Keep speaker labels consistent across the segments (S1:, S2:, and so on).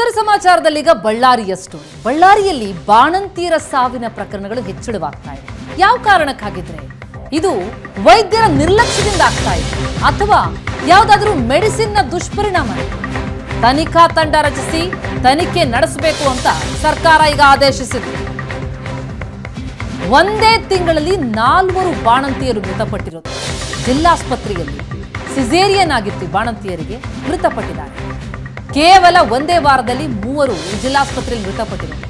S1: ಉತ್ತರ ಸಮಾಚಾರದಲ್ಲಿ ಈಗ ಬಳ್ಳಾರಿಯ ಸ್ಟೋರಿ ಬಳ್ಳಾರಿಯಲ್ಲಿ ಬಾಣಂತಿಯರ ಸಾವಿನ ಪ್ರಕರಣಗಳು ಹೆಚ್ಚಳವಾಗ್ತಾ ಇದೆ. ಯಾವ ಕಾರಣಕ್ಕಾಗಿದ್ರೆ? ಇದು ವೈದ್ಯರ ನಿರ್ಲಕ್ಷ್ಯದಿಂದ ಆಗ್ತಾ ಇದೆ. ಅಥವಾ ಯಾವುದಾದ್ರೂ ಮೆಡಿಸಿನ್ನ ದುಷ್ಪರಿಣಾಮ ತನಿಖಾ ತಂಡ ರಚಿಸಿ ತನಿಖೆ ನಡೆಸಬೇಕು ಅಂತ ಸರ್ಕಾರ ಈಗ ಆದೇಶಿಸಿದೆ. ಒಂದೇ ತಿಂಗಳಲ್ಲಿ ನಾಲ್ವರು ಬಾಣಂತಿಯರು ಮೃತಪಟ್ಟಿರೋದು. ಜಿಲ್ಲಾಸ್ಪತ್ರೆಯಲ್ಲಿ ಸಿಸೇರಿಯನ್ ಆಗಿತ್ತು ಬಾಣಂತಿಯರಿಗೆ ಮೃತಪಟ್ಟಿದ್ದಾರೆ. ಕೇವಲ ಒಂದೇ ವಾರದಲ್ಲಿ ಮೂವರು ಜಿಲ್ಲಾಸ್ಪತ್ರೆಯಲ್ಲಿ ಮೃತಪಟ್ಟಿದ್ದಾರೆ.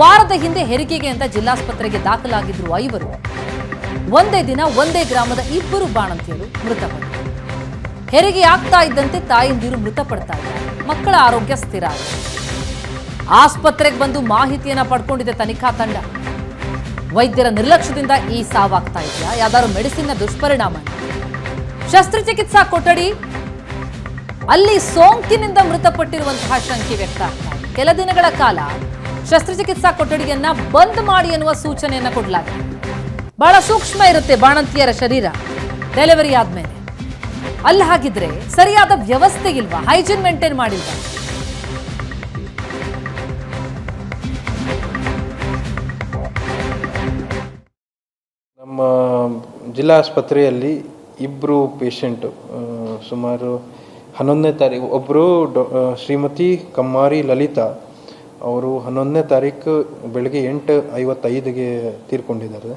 S1: ವಾರದ ಹಿಂದೆ ಹೆರಿಗೆಗೆ ಅಂತ ಜಿಲ್ಲಾಸ್ಪತ್ರೆಗೆ ದಾಖಲಾಗಿದ್ರು ಐವರು. ಒಂದೇ ದಿನ ಒಂದೇ ಗ್ರಾಮದ ಇಬ್ಬರು ಬಾಣಂತಿಯರು ಮೃತಪಟ್ಟರು ಹೆರಿಗೆ ಆಗ್ತಾ ಇದ್ದಂತೆ ತಾಯಂದಿರು ಮೃತಪಡ್ತಾ ಇದ್ದಾರೆ. ಮಕ್ಕಳ ಆರೋಗ್ಯ ಸ್ಥಿರ ಆಸ್ಪತ್ರೆಗೆ ಬಂದು ಮಾಹಿತಿಯನ್ನ ಪಡ್ಕೊಂಡಿದೆ ತನಿಖಾ ತಂಡ, ವೈದ್ಯರ ನಿರ್ಲಕ್ಷ್ಯದಿಂದ ಈ ಸಾವಾಗ್ತಾ ಇದೆಯಾ? ಯಾವ್ದಾದ್ರು ಮೆಡಿಸಿನ್ನ ದುಷ್ಪರಿಣಾಮ ಶಸ್ತ್ರಚಿಕಿತ್ಸಾ ಕೊಠಡಿ ಅಲ್ಲಿ ಸೋಂಕಿನಿಂದ ಮೃತಪಟ್ಟಿರುವಂತಹ ಶಂಕೆ ವ್ಯಕ್ತ. ಕೆಲ ದಿನಗಳ ಕಾಲ ಶಸ್ತ್ರಚಿಕಿತ್ಸಾ ಕೊಠಡಿಯನ್ನ ಬಂದ್ ಮಾಡಿ ಎನ್ನುವ ಸೂಚನೆಯನ್ನ ಕೊಡಲಾಗಿದೆ. ಬಹಳ ಸೂಕ್ಷ್ಮ ಇರುತ್ತೆ ಬಾಣಂತಿಯರ ಶರೀರ. ಡೆಲಿವರಿ ಆದ್ಮೇಲೆ. ಅಲ್ಲಿ ಹಾಗಿದ್ರೆ ಸರಿಯಾದ ವ್ಯವಸ್ಥೆ ಇಲ್ವಾ? ಹೈಜೀನ್ ಮೇಂಟೈನ್ ಮಾಡಿಲ್ವಾ?
S2: ನಮ್ಮ ಜಿಲ್ಲಾ ಆಸ್ಪತ್ರೆಯಲ್ಲಿ ಇಬ್ಬರು ಪೇಷಂಟು ಸುಮಾರು ಹನ್ನೊಂದನೇ ತಾರೀಕು ಒಬ್ಬರು ಶ್ರೀಮತಿ ಕಮ್ಮಾರಿ ಲಲಿತಾ ಅವರು ಹನ್ನೊಂದನೇ ತಾರೀಕು ಬೆಳಗ್ಗೆ ಎಂಟು ಐವತ್ತೈದಿಗೆ ತೀರ್ಕೊಂಡಿದ್ದಾರೆ.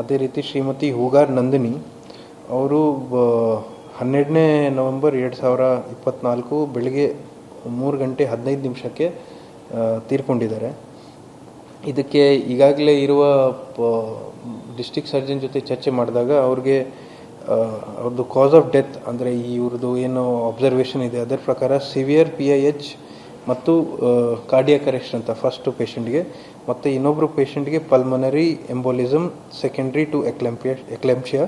S2: ಅದೇ ರೀತಿ ಶ್ರೀಮತಿ ಹೂಗಾರ್ ನಂದಿನಿ ಅವರು ಹನ್ನೆರಡನೇ ನವೆಂಬರ್ ಎರಡು ಸಾವಿರ ಇಪ್ಪತ್ತ್ನಾಲ್ಕು ಬೆಳಗ್ಗೆ ಮೂರು ಗಂಟೆ ಹದಿನೈದು ನಿಮಿಷಕ್ಕೆ ತೀರ್ಕೊಂಡಿದ್ದಾರೆ. ಇದಕ್ಕೆ ಈಗಾಗಲೇ ಇರುವ ಡಿಸ್ಟಿಕ್ ಸರ್ಜನ್ ಜೊತೆ ಚರ್ಚೆ ಮಾಡಿದಾಗ ಅವ್ರಿಗೆ ಅವ್ರದ್ದು ಕಾಸ್ ಆಫ್ ಡೆತ್ ಅಂದರೆ ಇವ್ರದ್ದು ಏನು ಅಬ್ಸರ್ವೇಷನ್ ಇದೆ, ಅದರ ಪ್ರಕಾರ ಸಿವಿಯರ್ ಪಿ ಐ ಎಚ್ ಮತ್ತು ಕಾರ್ಡಿಯಾಕ್ ಅರೆಸ್ಟ್ ಅಂತ ಫಸ್ಟ್ ಪೇಷಂಟ್ಗೆ ಮತ್ತು ಇನ್ನೊಬ್ಬರು ಪೇಷಂಟ್ಗೆ pulmonary embolism secondary to eclampsia eclampsia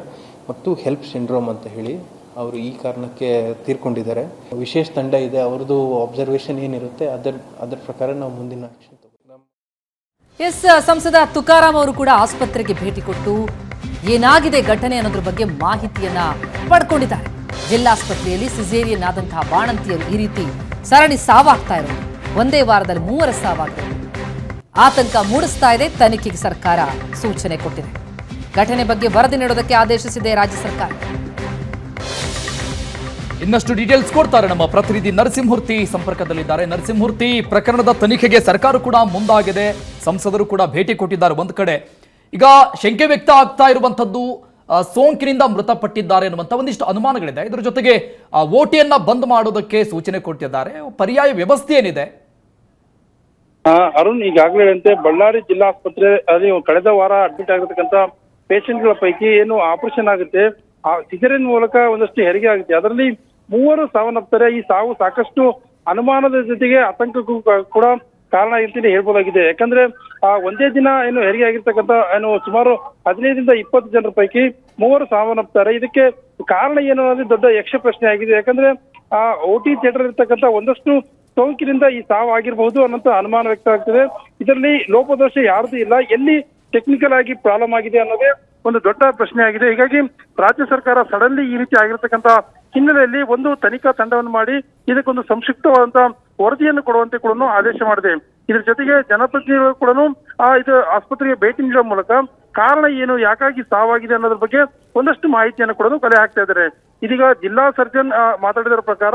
S2: ಮತ್ತು ಹೆಲ್ಪ್ ಸಿಂಡ್ರೋಮ್ ಅಂತ ಹೇಳಿ ಅವರು ಈ ಕಾರಣಕ್ಕೆ ತೀರ್ಕೊಂಡಿದ್ದಾರೆ. ವಿಶೇಷ ತಂಡ ಇದೆ ಅವ್ರದ್ದು ಅಬ್ಸರ್ವೇಷನ್ ಏನಿರುತ್ತೆ, ಅದರ ಅದರ ಪ್ರಕಾರ ನಾವು ಮುಂದಿನ
S1: ಎಸ್, ಸಂಸದ ತುಕಾರಾಮ್ ಅವರು ಕೂಡ ಆಸ್ಪತ್ರೆಗೆ ಭೇಟಿ ಕೊಟ್ಟು ಏನಾಗಿದೆ ಘಟನೆ ಅನ್ನೋದ್ರ ಬಗ್ಗೆ ಮಾಹಿತಿಯನ್ನ ಪಡ್ಕೊಂಡಿದ್ದಾರೆ. ಜಿಲ್ಲಾಸ್ಪತ್ರೆಯಲ್ಲಿ ಸಿಸೇರಿಯನ್ ಆದಂತಹ ಬಾಣಂತಿಯರು ಈ ರೀತಿ ಸರಣಿ ಸಾವಾಗ್ತಾ ಇರೋದು. ಒಂದೇ ವಾರದಲ್ಲಿ ಮೂವರ ಸಾವಾಗಿದೆ ಆತಂಕ ಮೂಡಿಸ್ತಾ ಇದೆ, ತನಿಖೆಗೆ ಸರ್ಕಾರ ಸೂಚನೆ ಕೊಟ್ಟಿದೆ. ಘಟನೆ ಬಗ್ಗೆ ವರದಿ ನೀಡೋದಕ್ಕೆ ಆದೇಶಿಸಿದೆ ರಾಜ್ಯ ಸರ್ಕಾರ.
S3: ಇನ್ನಷ್ಟು ಡೀಟೇಲ್ಸ್ ಕೊಡ್ತಾರೆ ನಮ್ಮ ಪ್ರತಿನಿಧಿ ನರಸಿಂಹೂರ್ತಿ ಸಂಪರ್ಕದಲ್ಲಿದ್ದಾರೆ. ನರಸಿಂಹೂರ್ತಿ ಪ್ರಕರಣದ ತನಿಖೆಗೆ ಸರ್ಕಾರ ಕೂಡ ಮುಂದಾಗಿದೆ. ಸಂಸದರು ಕೂಡ ಭೇಟಿ ಕೊಟ್ಟಿದ್ದಾರೆ ಒಂದು ಕಡೆ. ಈಗ ಶಂಕೆ ವ್ಯಕ್ತ ಆಗ್ತಾ ಇರುವಂತದ್ದು ಸೋಂಕಿನಿಂದ ಮೃತಪಟ್ಟಿದ್ದಾರೆ ಅನ್ನುವಂಥ ಒಂದಿಷ್ಟು ಅನುಮಾನಗಳಿದೆ. ಇದರ ಜೊತೆಗೆ ಓಟಿಯನ್ನ ಬಂದ್ ಮಾಡೋದಕ್ಕೆ ಸೂಚನೆ ಕೊಟ್ಟಿದ್ದಾರೆ. ಪರ್ಯಾಯ ವ್ಯವಸ್ಥೆ ಏನಿದೆ?
S4: ಅರುಣ್, ಈಗಾಗಲೇ ಅಂತೆ ಬಳ್ಳಾರಿ ಜಿಲ್ಲಾಸ್ಪತ್ರೆ ಅಲ್ಲಿ ಕಳೆದ ವಾರ ಅಡ್ಮಿಟ್ ಆಗಿರ್ತಕ್ಕಂಥ ಪೇಷಂಟ್ಗಳ ಪೈಕಿ ಏನು ಆಪರೇಷನ್ ಆಗುತ್ತೆ, ಆ ಸಿಜರಿನ್ ಮೂಲಕ ಒಂದಷ್ಟು ಹೆರಿಗೆ ಆಗುತ್ತೆ. ಅದರಲ್ಲಿ ಮೂವರು ಸಾವನ್ನಪ್ತಾರೆ ಈ ಸಾವು ಸಾಕಷ್ಟು ಅನುಮಾನದ ಜೊತೆಗೆ ಆತಂಕಕ್ಕೂ ಕೂಡ ಕಾರಣ ಇರ್ತೀನಿ ಹೇಳ್ಬೋದಾಗಿದೆ. ಯಾಕಂದ್ರೆ, ಆ, ಒಂದೇ ದಿನ ಏನು ಹೆರಿಗೆ ಆಗಿರ್ತಕ್ಕಂಥ, ಏನು ಸುಮಾರು ಹದಿನೈದರಿಂದ ಇಪ್ಪತ್ತು ಜನರ ಪೈಕಿ ಮೂವರು ಸಾವನ್ನಪ್ತಾರೆ. ಇದಕ್ಕೆ ಕಾರಣ ಏನು ಅನ್ನೋದು ದೊಡ್ಡ ಯಕ್ಷ ಪ್ರಶ್ನೆ ಆಗಿದೆ. ಯಾಕಂದ್ರೆ, ಆ, ಓ ಟಿ ಥಿಯೇಟರ್ ಇರ್ತಕ್ಕಂಥ ಒಂದಷ್ಟು ಸೋಂಕಿನಿಂದ ಈ ಸಾವು ಆಗಿರಬಹುದು ಅನ್ನೋಂಥ ಅನುಮಾನ ವ್ಯಕ್ತ ಆಗ್ತದೆ. ಇದರಲ್ಲಿ ಲೋಪದೋಷ ಯಾರ್ದು ಇಲ್ಲ. ಎಲ್ಲಿ ಟೆಕ್ನಿಕಲ್ ಆಗಿ ಪ್ರಾಬ್ಲಮ್ ಆಗಿದೆ ಅನ್ನೋದೇ ಒಂದು ದೊಡ್ಡ ಪ್ರಶ್ನೆ ಆಗಿದೆ. ಹೀಗಾಗಿ ರಾಜ್ಯ ಸರ್ಕಾರ ಸಡನ್ಲಿ ಈ ರೀತಿ ಆಗಿರ್ತಕ್ಕಂಥ ಹಿನ್ನೆಲೆಯಲ್ಲಿ ಒಂದು ತನಿಖಾ ತಂಡವನ್ನು ಮಾಡಿ ಇದಕ್ಕೊಂದು ಸಂಕ್ಷಿಪ್ತವಾದಂತ ವರದಿಯನ್ನು ಕೊಡುವಂತೆ ಕೂಡ ಆದೇಶ ಮಾಡಿದೆ. ಇದರ ಜೊತೆಗೆ ಜನಪ್ರತಿನಿಧಿಗಳು ಕೂಡ ಇದು ಆಸ್ಪತ್ರೆಗೆ ಭೇಟಿ ನೀಡುವ ಮೂಲಕ ಕಾರಣ ಏನು, ಯಾಕಾಗಿ ಸಾವಾಗಿದೆ ಅನ್ನೋದ್ರ ಬಗ್ಗೆ ಒಂದಷ್ಟು ಮಾಹಿತಿಯನ್ನು ಕೂಡ ಕಲೆ ಹಾಕ್ತಾ ಇದ್ದಾರೆ. ಇದೀಗ ಜಿಲ್ಲಾ ಸರ್ಜನ್ ಮಾತಾಡಿದ ಮಾತಾಡಿದರ ಪ್ರಕಾರ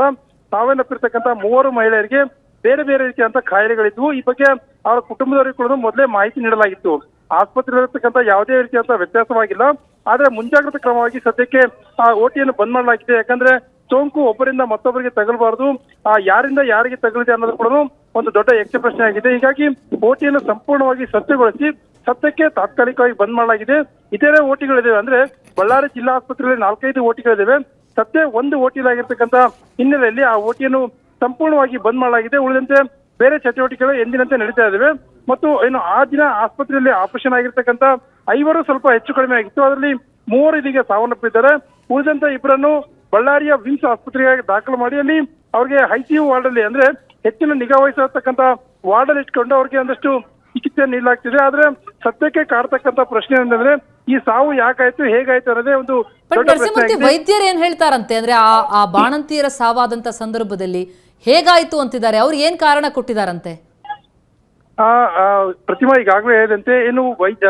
S4: ಸಾವನ್ನಪ್ಪಿರ್ತಕ್ಕಂಥ ಮೂವರು ಮಹಿಳೆಯರಿಗೆ ಬೇರೆ ಬೇರೆ ರೀತಿಯಂತ ಕಾಯಿಲೆಗಳಿದ್ವು ಈ ಬಗ್ಗೆ ಅವರ ಕುಟುಂಬದವರಿಗೆ ಕೂಡ ಮೊದಲೇ ಮಾಹಿತಿ ನೀಡಲಾಗಿತ್ತು. ಆಸ್ಪತ್ರೆಯಲ್ಲಿರ್ತಕ್ಕಂಥ ಯಾವುದೇ ರೀತಿಯಂತ ವ್ಯತ್ಯಾಸವಾಗಿಲ್ಲ. ಆದ್ರೆ ಮುಂಜಾಗ್ರತಾ ಕ್ರಮವಾಗಿ ಸದ್ಯಕ್ಕೆ, ಆ, ಓಟಿಯನ್ನು ಬಂದ್ ಮಾಡಲಾಗಿದೆ. ಯಾಕಂದ್ರೆ ಸೋಂಕು ಒಬ್ಬರಿಂದ ಮತ್ತೊಬ್ಬರಿಗೆ ತಗಲಬಾರದು. ಆ, ಯಾರಿಂದ ಯಾರಿಗೆ ತಗಲಿದೆ ಅನ್ನೋದು ಕೂಡ ಒಂದು ದೊಡ್ಡ ಯಕ್ಷ ಪ್ರಶ್ನೆ ಆಗಿದೆ. ಹೀಗಾಗಿ ಓಟಿಯನ್ನು ಸಂಪೂರ್ಣವಾಗಿ ಸ್ವಚ್ಛಗೊಳಿಸಿ ಸತ್ಯಕ್ಕೆ ತಾತ್ಕಾಲಿಕವಾಗಿ ಬಂದ್ ಮಾಡಲಾಗಿದೆ. ಇತರೆ ಓಟಿಗಳಿವೆ ಅಂದ್ರೆ ಬಳ್ಳಾರಿ ಜಿಲ್ಲಾ ಆಸ್ಪತ್ರೆಯಲ್ಲಿ ನಾಲ್ಕೈದು ಓಟಿಗಳಿವೆ ಸತ್ಯ ಒಂದು ಓಟಿಲಾಗಿರ್ತಕ್ಕಂತ ಹಿನ್ನೆಲೆಯಲ್ಲಿ ಆ ಓಟಿಯನ್ನು ಸಂಪೂರ್ಣವಾಗಿ ಬಂದ್ ಮಾಡಲಾಗಿದೆ. ಉಳಿದಂತೆ ಬೇರೆ ಚಟುವಟಿಕೆಗಳು ಎಂದಿನಂತೆ ನಡೀತಾ ಇದ್ದಾವೆ ಮತ್ತು ಏನು ಆ ದಿನ ಆಸ್ಪತ್ರೆಯಲ್ಲಿ ಆಪರೇಷನ್ ಆಗಿರ್ತಕ್ಕಂಥ ಐವರು ಸ್ವಲ್ಪ ಹೆಚ್ಚು ಕಡಿಮೆ ಆಗಿತ್ತು. ಅದರಲ್ಲಿ ಮೂವರು ಇದೀಗ ಸಾವನ್ನಪ್ಪಿದ್ದಾರೆ. ಉಳಿದಂತೆ ಇಬ್ಬರನ್ನು ಬಳ್ಳಾರಿಯ ವಿಮ್ಸ್ ಆಸ್ಪತ್ರೆಗೆ ದಾಖಲು ಮಾಡಿ ಅಲ್ಲಿ ಅವ್ರಿಗೆ ಐಸಿಯು ವಾರ್ಡ್ ಅಲ್ಲಿ ಅಂದ್ರೆ ಹೆಚ್ಚಿನ ನಿಗಾ ವಹಿಸತಕ್ಕಂತ ವಾರ್ಡ್ ಅಲ್ಲಿ ಇಟ್ಕೊಂಡು ಅವ್ರಿಗೆ ಒಂದಷ್ಟು ಚಿಕಿತ್ಸೆ ನೀಡಲಾಗ್ತಿದೆ. ಆದ್ರೆ ಸತ್ಯಕ್ಕೆ ಕಾಡ್ತಕ್ಕಂತ ಪ್ರಶ್ನೆ ಏನಂದ್ರೆ ಈ ಸಾವು ಯಾಕಾಯ್ತು ಹೇಗಾಯ್ತು ಅನ್ನೋದೇ ಒಂದು
S1: ಬಟ್ ನರಸಿಂಹಮೂರ್ತಿ ವೈದ್ಯರು ಏನ್ ಹೇಳ್ತಾರಂತೆ ಅಂದ್ರೆ ಆ ಆ ಬಾಣಂತಿಯರ ಸಾವಾದಂತ ಸಂದರ್ಭದಲ್ಲಿ ಹೇಗಾಯ್ತು ಅಂತಿದ್ದಾರೆ? ಅವ್ರು ಏನ್ ಕಾರಣ ಕೊಟ್ಟಿದಾರಂತೆ
S4: ಆ ಆ, ಪ್ರತಿಮಾ ಈಗಾಗಲೇ ಹೇಳಿದಂತೆ ಏನು ವೈದ್ಯ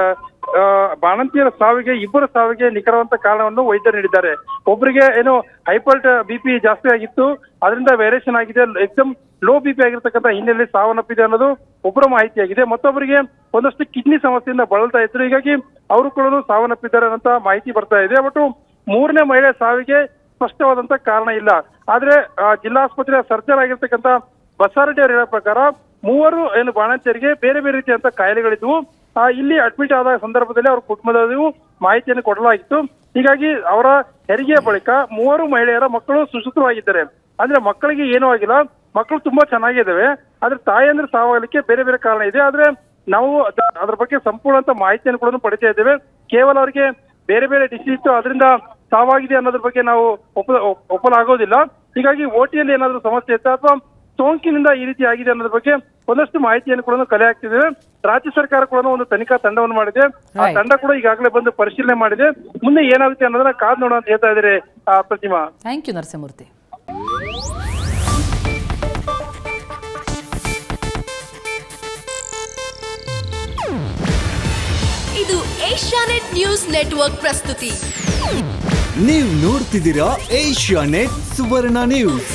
S4: ಬಾಣಂತಿಯರ ಸಾವಿಗೆ, ಇಬ್ಬರ ಸಾವಿಗೆ ನಿಖರವಂತ ಕಾರಣವನ್ನು ವೈದ್ಯರು ನೀಡಿದ್ದಾರೆ. ಒಬ್ಬರಿಗೆ ಏನು ಹೈಪರ್ ಬಿ ಪಿ ಜಾಸ್ತಿ ಆಗಿತ್ತು, ಅದರಿಂದ ವೇರಿಯೇಷನ್ ಆಗಿದೆ ಎಕ್ಸಮ್ ಲೋ ಬಿ ಪಿ ಆಗಿರ್ತಕ್ಕಂಥ ಹಿನ್ನೆಲೆಯಲ್ಲಿ ಸಾವನ್ನಪ್ಪಿದೆ ಅನ್ನೋದು ಒಬ್ಬರ ಮಾಹಿತಿಯಾಗಿದೆ. ಮತ್ತೊಬ್ಬರಿಗೆ ಒಂದಷ್ಟು ಕಿಡ್ನಿ ಸಮಸ್ಯೆಯಿಂದ ಬಳಲ್ತಾ ಇದ್ರು. ಹೀಗಾಗಿ ಅವರು ಕೂಡ ಸಾವನ್ನಪ್ಪಿದ್ದಾರೆ ಅಂತ ಮಾಹಿತಿ ಬರ್ತಾ ಇದೆ. ಬಟ್ ಮೂರನೇ ಮಹಿಳೆ ಸಾವಿಗೆ ಸ್ಪಷ್ಟವಾದಂತ ಕಾರಣ ಇಲ್ಲ. ಆದ್ರೆ ಜಿಲ್ಲಾ ಜಿಲ್ಲಾಸ್ಪತ್ರೆಯ ಸರ್ಜರ್ ಆಗಿರ್ತಕ್ಕಂಥ ಬಸಾರೆಡ್ಡಿ ಅವರು ಹೇಳೋ ಪ್ರಕಾರ ಮೂವರು ಏನು ಬಾಣಂತಿಯರಿಗೆ ಬೇರೆ ಬೇರೆ ರೀತಿಯಂತ ಕಾಯಿಲೆಗಳಿದ್ವು. ಇಲ್ಲಿ ಅಡ್ಮಿಟ್ ಆದ ಸಂದರ್ಭದಲ್ಲಿ ಅವ್ರ ಕುಟುಂಬದವರಿಗೂ ಮಾಹಿತಿಯನ್ನು ಕೊಡಲಾಗಿತ್ತು. ಹೀಗಾಗಿ ಅವರ ಹೆರಿಗೆ ಬಳಿಕ ಮೂವರು ಮಹಿಳೆಯರ ಮಕ್ಕಳು ಸುಸೂತ್ರವಾಗಿದ್ದಾರೆ. ಅಂದ್ರೆ ಮಕ್ಕಳಿಗೆ ಏನೂ ಆಗಿಲ್ಲ. ಮಕ್ಕಳು ತುಂಬಾ ಚೆನ್ನಾಗಿದ್ದಾವೆ. ಆದ್ರೆ ತಾಯಂದ್ರೆ ಸಾವಾಗಲಿಕ್ಕೆ ಬೇರೆ ಬೇರೆ ಕಾರಣ ಇದೆ. ಆದ್ರೆ ನಾವು ಅದ- ಅದ್ರ ಬಗ್ಗೆ ಸಂಪೂರ್ಣ ಮಾಹಿತಿಯನ್ನು ಕೂಡ ಪಡಿತಾ ಇದ್ದೇವೆ. ಕೇವಲ ಅವರಿಗೆ ಬೇರೆ ಬೇರೆ ಡಿಸೀಸ್ ಅದರಿಂದ ಸಾವಾಗಿದೆ ಅನ್ನೋದ್ರ ಬಗ್ಗೆ ನಾವು ಒಪ್ಪ ಒಪ್- ಒಪ್ಪಲಾಗೋದಿಲ್ಲ. ಹೀಗಾಗಿ ಓಟಿಯಲ್ಲಿ ಏನಾದರೂ ಸಮಸ್ಯೆ ಇತ್ತು ಅಥವಾ ಸೋಂಕಿನಿಂದ ಈ ರೀತಿ ಆಗಿದೆ ಅನ್ನೋದ್ರ ಬಗ್ಗೆ ಒಂದಷ್ಟು ಮಾಹಿತಿಯನ್ನು ಕೂಡ ಕಲೆ ಹಾಕ್ತಿದ್ದೇವೆ ರಾಜ್ಯ ಸರ್ಕಾರ ಕೂಡ ಒಂದು ತನಿಖಾ ತಂಡವನ್ನು ಮಾಡಿದೆ. ಆ. ತಂಡ ಕೂಡ ಈಗಾಗಲೇ ಬಂದು ಪರಿಶೀಲನೆ ಮಾಡಿದೆ. ಮುಂದೆ ಏನಾಗುತ್ತೆ ಅನ್ನೋದನ್ನ ಕಾದ್ ನೋಡೋಣ ಅಂತ ಹೇಳ್ತಾ ಇದ್ದಾರೆ ಆ, ಪ್ರತಿಮಾ.
S1: Thank you Narasimhamurthy.
S5: ಇದು ಏಷ್ಯಾನೆಟ್ ನ್ಯೂಸ್ ನೆಟ್ವರ್ಕ್ ಪ್ರಸ್ತುತಿ.
S6: ನೀವು ನೋಡ್ತಿದ್ದೀರಾ ಏಷ್ಯಾ ನೆಟ್ ಸುವರ್ಣ ನ್ಯೂಸ್.